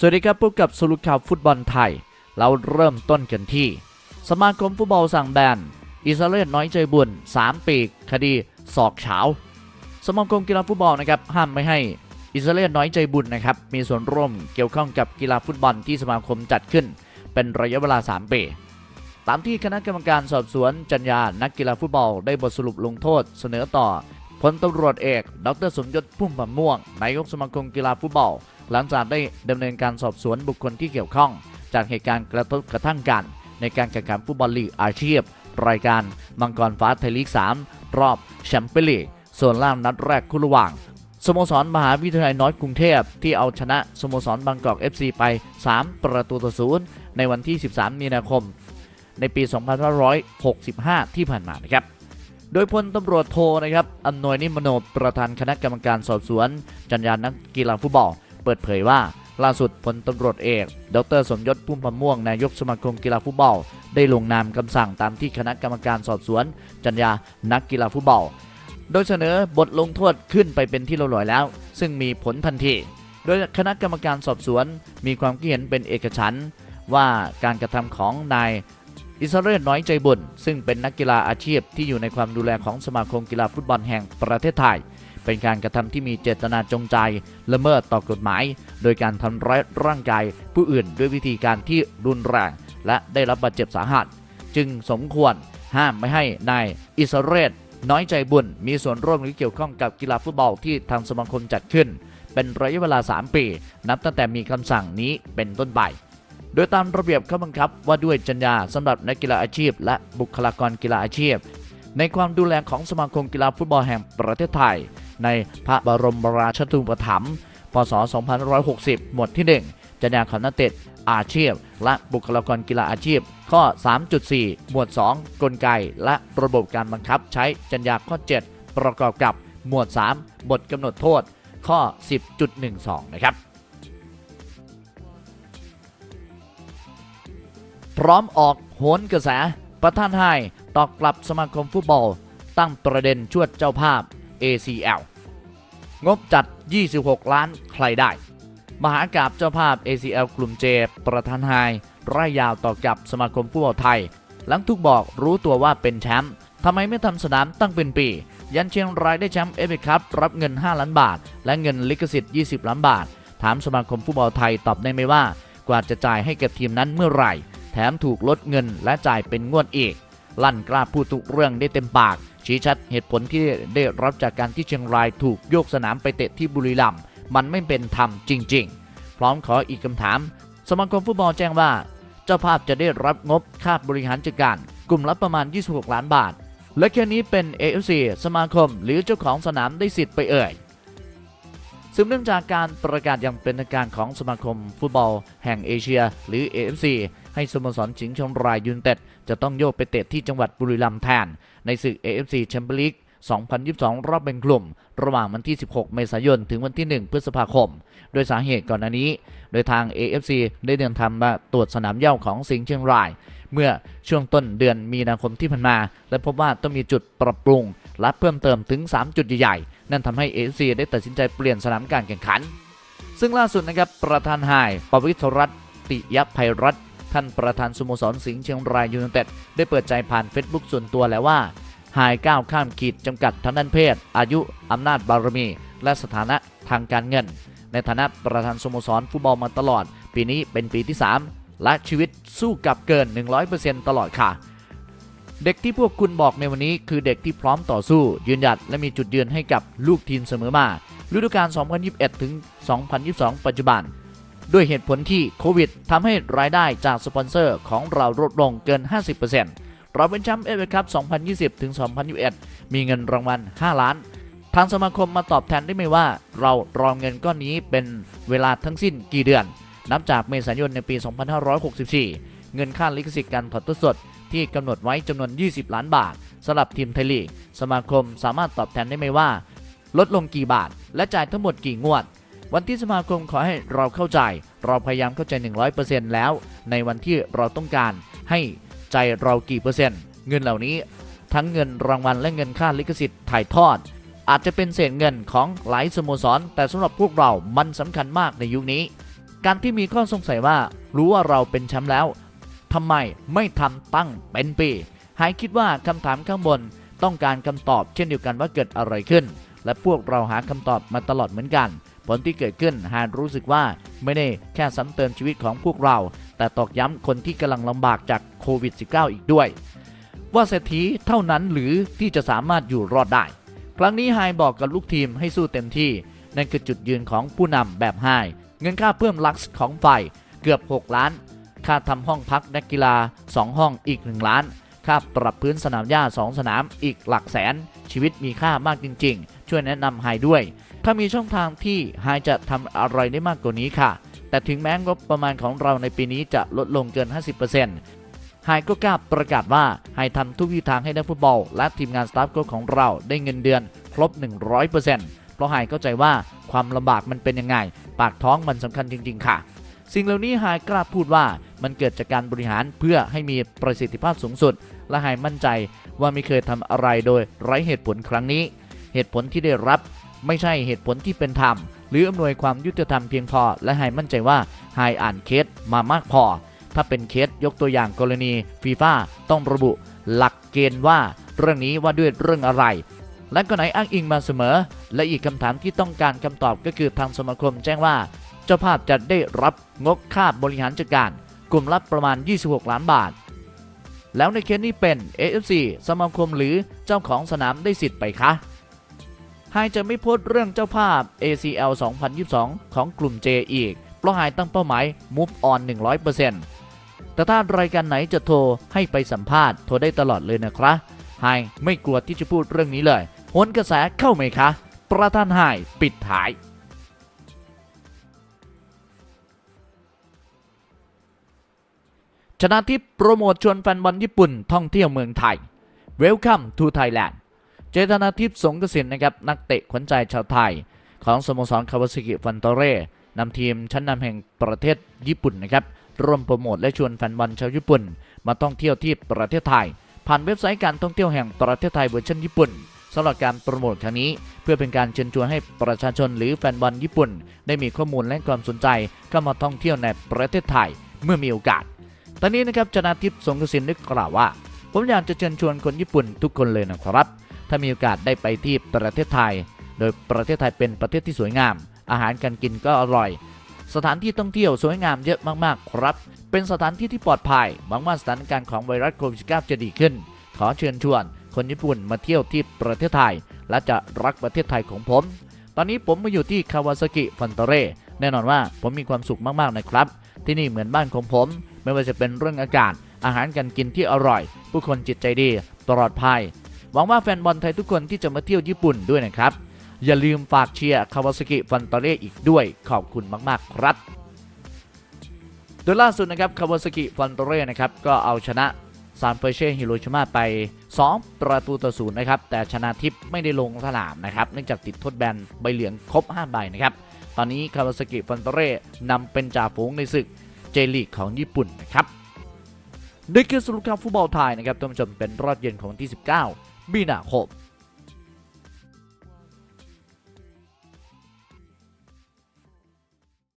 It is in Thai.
สวัสดีครับพบกับสรุปข่าวฟุตบอลไทย เราเริ่มต้นกันที่ สมาคมฟุตบอลสั่งแบน อิสราเอลน้อยใจบุญ 3 ปีกคดีศอกเฉาสมาคมกีฬาฟุตบอลนะครับห้ามไม่ให้อิสราเอลน้อยใจบุญนะครับมีส่วนร่วมเกี่ยวข้องกับกีฬาฟุตบอลที่สมาคมจัดขึ้น เป็นระยะเวลา 3 ปี ตามที่คณะกรรมการสอบสวนจัญญานักกีฬาฟุตบอลได้บทสรุปลงโทษ เสนอต่อพลตำรวจเอก ดรสมยศพุ่มพันม่วงนายกสมาคมกีฬาฟุตบอล หลังจากได้ดำเนินการสอบสวนบุคคลที่เกี่ยวข้อง จากเหตุการณ์กระทบกระทั่งกัน ในการแข่งขันฟุตบอลลีกอาชีพ รายการมังกรฟ้าไทยลีก 3 รอบแชมเปี้ยนลีกส่วนล่างนัดแรกคู่ระหว่าง สโมสรมหาวิทยาลัยน้อยกรุงเทพ ที่เอาชนะสโมสรบางกอก FC ไป 3 ประตูต่อศูนย์ในวันที่ 13 มีนาคม ในปี 2565 ที่ผ่านมานะครับโดยพลตำรวจโทนะครับอำนวยนิมโนประธานคณะกรรมการสอบสวน จัญญานักกีฬาฟุตบอล ปิดเผยว่าล่าสุดพลตำรวจเอก ดรสมยศพุ่มพันม่วง นายกสมาคมกีฬาฟุตบอล ได้ลงนามคำสั่งตามที่คณะกรรมการสอบสวน จัญญานักกีฬาฟุตบอล โดยเสนอบทลงโทษขึ้นไปเป็นที่เรียบร้อยแล้ว ซึ่งมีผลทันที โดยคณะกรรมการสอบสวนมีความคิดเห็นเป็นเอกฉันท์ว่าการกระทำของนายอิสราเอลน้อยใจบุญซึ่งเป็นนักกีฬาอาชีพที่อยู่ในความดูแลของสมาคมกีฬาฟุตบอลแห่งประเทศไทย เป็นการกระทำที่มีเจตนาจงใจ ละเมิดต่อกฎหมาย โดยการทำร้ายร่างกายผู้อื่นด้วยวิธีการที่รุนแรงและได้รับบาดเจ็บสาหัส จึงสมควรห้ามไม่ให้นายอิสราเอลน้อยใจบุญมีส่วนร่วมหรือเกี่ยวข้องกับกีฬาฟุตบอลที่ทางสมาคมจัดขึ้น เป็นระยะเวลา 3 ปี นับตั้งแต่มีคำสั่งนี้เป็นต้นไปโดยตามระเบียบข้อบังคับว่าด้วยจัญญาสำหรับนักกีฬาอาชีพ และบุคลากรกีฬาอาชีพ ในความดูแลของสมาคมกีฬาฟุตบอลแห่งประเทศไทย ในพระบรมราชทูปถัมภ์พศ 2560 หมวดที่ 1จัญญาของนักเตะอาชีพ และบุคลากรกีฬาอาชีพ ข้อ 3.4 หมวด 2 กลไก และระบบการบังคับใช้จัญญาข้อ 7 ประกอบกับหมวด 3 บทกำหนดโทษ ข้อ 10.12 นะครับ พร้อมออกโหนกระแส ประธานไฮตอกกลับสมาคมฟุตบอล ตั้งประเด็นชวดเจ้าภาพ ACL งบจัด 26 ล้านใครได้ มหากาบเจ้าภาพ ACL กลุ่มเจ ประธานไฮไร่ยาวต่อกับสมาคมฟุตบอลไทย หลังทุกบอกรู้ตัวว่าเป็นแชมป์ทำไมไม่ทำสนามตั้งเป็นปี ยันเชียงรายได้แชมป์เอฟเอคัพรับเงิน 5 ล้านบาท และเงินลิขสิทธิ์ 20 ล้านบาท ถามสมาคมฟุตบอลไทยตอบได้ไหมว่า กว่าจะจ่ายให้กับทีมนั้นเมื่อไหร่ แถมถูกลดเงินและจ่ายเป็นงวดอีก ลั่นกล้าพูดทุกเรื่องได้เต็มปาก ชี้ชัดเหตุผลที่ได้รับจากการที่เชียงรายถูกโยกสนามไปเตะที่บุรีรัมย์มันไม่เป็นธรรมจริง ๆ พร้อมขออีกคำถาม สมาคมฟุตบอลแจ้งว่า เจ้าภาพจะได้รับงบค่าบริหารจัดการ กลุ่มละประมาณ 26 ล้านบาท และแค่นี้เป็น AFC สมาคมหรือเจ้าของสนามได้สิทธิ์ไปเอ่ยซึ่งเนื่องจากการประกาศอย่างเป็นทางการของสมาคมฟุตบอลแห่งเอเชีย หรือ AFC ให้สโมสรสิงห์ชียงรายยูนเต็ดจะต้องโยกไปเตะที่จังหวัดบุรีรัมย์แทน ในศึก AFC แชมเปี้ยนลีก2022 รอบแบ่งกลุ่ม ระหว่างวันที่ 16 เมษายน ถึงวันที่ 1 พฤษภาคม โดยสาเหตุก่อนหน้านี้ โดยทาง AFC ได้เดินทางมาตรวจสนามเย้าของสิงห์เชียงราย เมื่อช่วงต้นเดือนมีนาคมที่ผ่านมา และพบว่าต้องมีจุดปรับปรุงและเพิ่มเติมถึง 3 จุดใหญ่ๆ นั่นทำให้ AFC ได้ตัดสินใจเปลี่ยนสนามการแข่งขัน ซึ่งล่าสุดนะครับประธานไฮายปวิทรรัตน์ติยภัยรัตน์ ท่านประธานสโมสรสิงห์เชียงรายยูไนเต็ดได้เปิดใจผ่านเฟซบุ๊กส่วนตัวแล้วว่าไฮายก้าวข้ามขีดจำกัดทางด้านเพศ อายุอำนาจบารมี และสถานะทางการเงิน ในฐานะประธานสโมสรฟุตบอลมาตลอด ปีนี้เป็นปีที่ 3 และชีวิตสู้กับเกิน 100%ตลอดค่ะ เด็กที่พวกคุณบอกในวันนี้คือเด็กที่พร้อมต่อสู้ ยืนหยัดและมีจุดยืนให้กับลูกทีมเสมอมาฤดูกาล2021 ถึง 2022 ปัจจุบัน ด้วยเหตุผลที่โควิดทำให้รายได้จากสปอนเซอร์ของเราลดลงเกิน 50%เราเป็นแชมป์เอฟเอคัพ2020 ถึง 2021 มีเงินรางวัล 5 ล้าน ทางสมาคมมาตอบแทนได้ไหมว่า เรารอเงินก้อนนี้เป็นเวลาทั้งสิ้นกี่เดือน นับจากเมษายนในปี 2564 เงินค่าลิขสิทธิ์การถ่ายทอดสดที่กำหนดไว้จำนวน 20 ล้านบาทสำหรับทีมไทยลีก สมาคมสามารถตอบแทนได้ไหมว่า ลดลงกี่บาท และจ่ายทั้งหมดกี่งวด วันที่สมาคมขอให้เราเข้าใจ เราพยายามเข้าใจ 100%แล้ว ในวันที่เราต้องการให้ใจเรากี่เปอร์เซ็นต์ เงินเหล่านี้ ทั้งเงินรางวัลและเงินค่าลิขสิทธิ์ถ่ายทอด อาจจะเป็นเศษเงินของหลายสโมสร แต่สำหรับพวกเรา มันสำคัญมากในยุคนี้ การที่มีข้อสงสัยว่า รู้ว่าเราเป็นแชมป์แล้วทำไมไม่ทำตั้งเป็นปี หายคิดว่าคำถามข้างบนต้องการคำตอบเช่นเดียวกันว่าเกิดอะไรขึ้น และพวกเราหาคำตอบมาตลอดเหมือนกัน ผลที่เกิดขึ้นหากรู้สึกว่าไม่ได้แค่ซ้ำเติมชีวิตของพวกเรา แต่ตอกย้ำคนที่กำลังลำบากจากโควิด -19 อีกด้วย ว่าเศรษฐีเท่านั้นหรือที่จะสามารถอยู่รอดได้ ครั้งนี้ไฮบอกกับลูกทีมให้สู้เต็มที่ นั่นคือจุดยืนของผู้นำแบบไฮเงินค่าเพิ่มลักซ์ของไฟเกือบ 6 ล้าน ค่าทำห้องพักนักกีฬา 2 ห้องอีก 1 ล้าน ค่าปรับพื้นสนามหญ้า 2 สนามอีกหลักแสน ชีวิตมีค่ามากจริง ๆ ช่วยแนะนำไฮด้วย ถ้ามีช่องทางที่ไฮจะทำอะไรได้มากกว่านี้ค่ะ แต่ถึงแม้งบประมาณของเราในปีนี้จะลดลงเกิน 50%ไฮก็กล้าประกาศว่าไฮทำทุกวิธีทางให้นักฟุตบอล และทีมงานสตาฟโค้ชของเราได้เงินเดือนครบ 100%เพราะไฮเข้าใจว่าความลำบากมันเป็นยังไง ปากท้องมันสำคัญจริง ๆ ค่ะ สิ่งเหล่านี้ไฮกล้าพูดว่ามันเกิดจากการบริหารเพื่อให้มีประสิทธิภาพสูงสุด และไฮมั่นใจว่าไม่เคยทำอะไรโดยไร้เหตุผลครั้งนี้ เหตุผลที่ได้รับ ไม่ใช่เหตุผลที่เป็นธรรม หรืออำนวยความยุติธรรมเพียงพอ และไฮมั่นใจว่าไฮอ่านเคสมามากพอ ถ้าเป็นเคสยกตัวอย่างกรณีฟีฟ่าต้องระบุหลักเกณฑ์ว่าเรื่องนี้ว่าด้วยเรื่องอะไร และก็ไหนอ้างอิงมาเสมอ และอีกคำถามที่ต้องการคำตอบก็คือทางสมาคมแจ้งว่า เจ้าภาพจะได้รับงบค่าบริหารจัดการ กลุ่มละประมาณ 26 ล้านบาท แล้วในเคสนี้เป็น AFC สมาคมหรือเจ้าของสนามได้สิทธิ์ไปคะ ไฮจะไม่พสต์เรื่องเจ้าภาพ ACL 2022 ของกลุ่ม J อีก เพราะไฮตั้งเป้าหมาย move on 100%แต่ถ้ารายการไหนจะโทรให้ไปสัมภาษณ์โทรได้ตลอดเลยนะครับไฮไม่กลัวที่จะพูดเรื่องนี้เลยหนกระแสเข้าไหมคะ ประธานไฮปิดท้ายชนะทิพย์โปรโมทชวนแฟนบอลญี่ปุ่นท่องเที่ยวเมืองไทย Welcome to Thailand เจตนาทิพย์สงกสินนะครับนักเตะขวัญใจชาวไทย ของสโมสรคาวาซากิฟันโตเร่นำทีมชั้นนำแห่งประเทศญี่ปุ่นนะครับร่วมโปรโมทและชวนแฟนบอลชาวญี่ปุ่น มาท่องเที่ยวที่ประเทศไทย ผ่านเว็บไซต์การท่องเที่ยวแห่งประเทศไทยเวอร์ชันญี่ปุ่นสำหรับการโปรโมทครั้งนี้ เพื่อเป็นการเชิญชวนให้ประชาชนหรือแฟนบอลญี่ปุ่น ได้มีข้อมูลและความสนใจเข้ามาท่องเที่ยวในประเทศไทยเมื่อมีโอกาส ตอนนี้นะครับชนาทิพย์สงกสินได้กล่าวว่า ผมอยากจะเชิญชวนคนญี่ปุ่นทุกคนเลยนะครับ ถ้ามีโอกาสได้ไปที่ประเทศไทย โดยประเทศไทยเป็นประเทศที่สวยงาม อาหารการกินก็อร่อย สถานที่ท่องเที่ยวสวยงามเยอะมากๆ ครับ เป็นสถานที่ที่ปลอดภัยหวังว่าสถานการณ์ของไวรัสโควิด -19 จะดีขึ้น ขอเชิญชวน คนญี่ปุ่นมาเที่ยวที่ประเทศไทย และจะรักประเทศไทยของผม ตอนนี้ผมมาอยู่ที่คาวาซากิฟันเตเร่แน่นอนว่าผมมีความสุขมากๆนะครับ ที่นี่เหมือนบ้านของผม ไม่ว่าจะเป็นเรื่องอากาศอาหารการกินที่อร่อย ผู้คนจิตใจดี ปลอดภัย หวังว่าแฟนบอลไทยทุกคนที่จะมาเที่ยวญี่ปุ่นด้วยนะครับ อย่าลืมฝากเชียร์คาวาซากิฟันเตเร่อีกด้วยขอบคุณมากๆครับ โดยล่าสุดนะครับคาวาซากิฟันเตเร่นะครับก็เอาชนะซานเฟรเช่ฮิโรชิมาไป 2 ประตูต่อศูนย์นะครับ แต่ชนะทิพย์ไม่ได้ลงสนามนะครับ เนื่องจากติดโทษแบนใบเหลืองครบ 5 ใบนะครับ ตอนนี้คาวาซากิฟันเตเร่นำเป็นจ่าฝูงในศึกเจลีกของญี่ปุ่นนะครับนี่คือสรุปข่าวฟุตบอลไทยนะครับท่านผู้ชมเป็นรอดเย็นของที่ 19 มีนาคม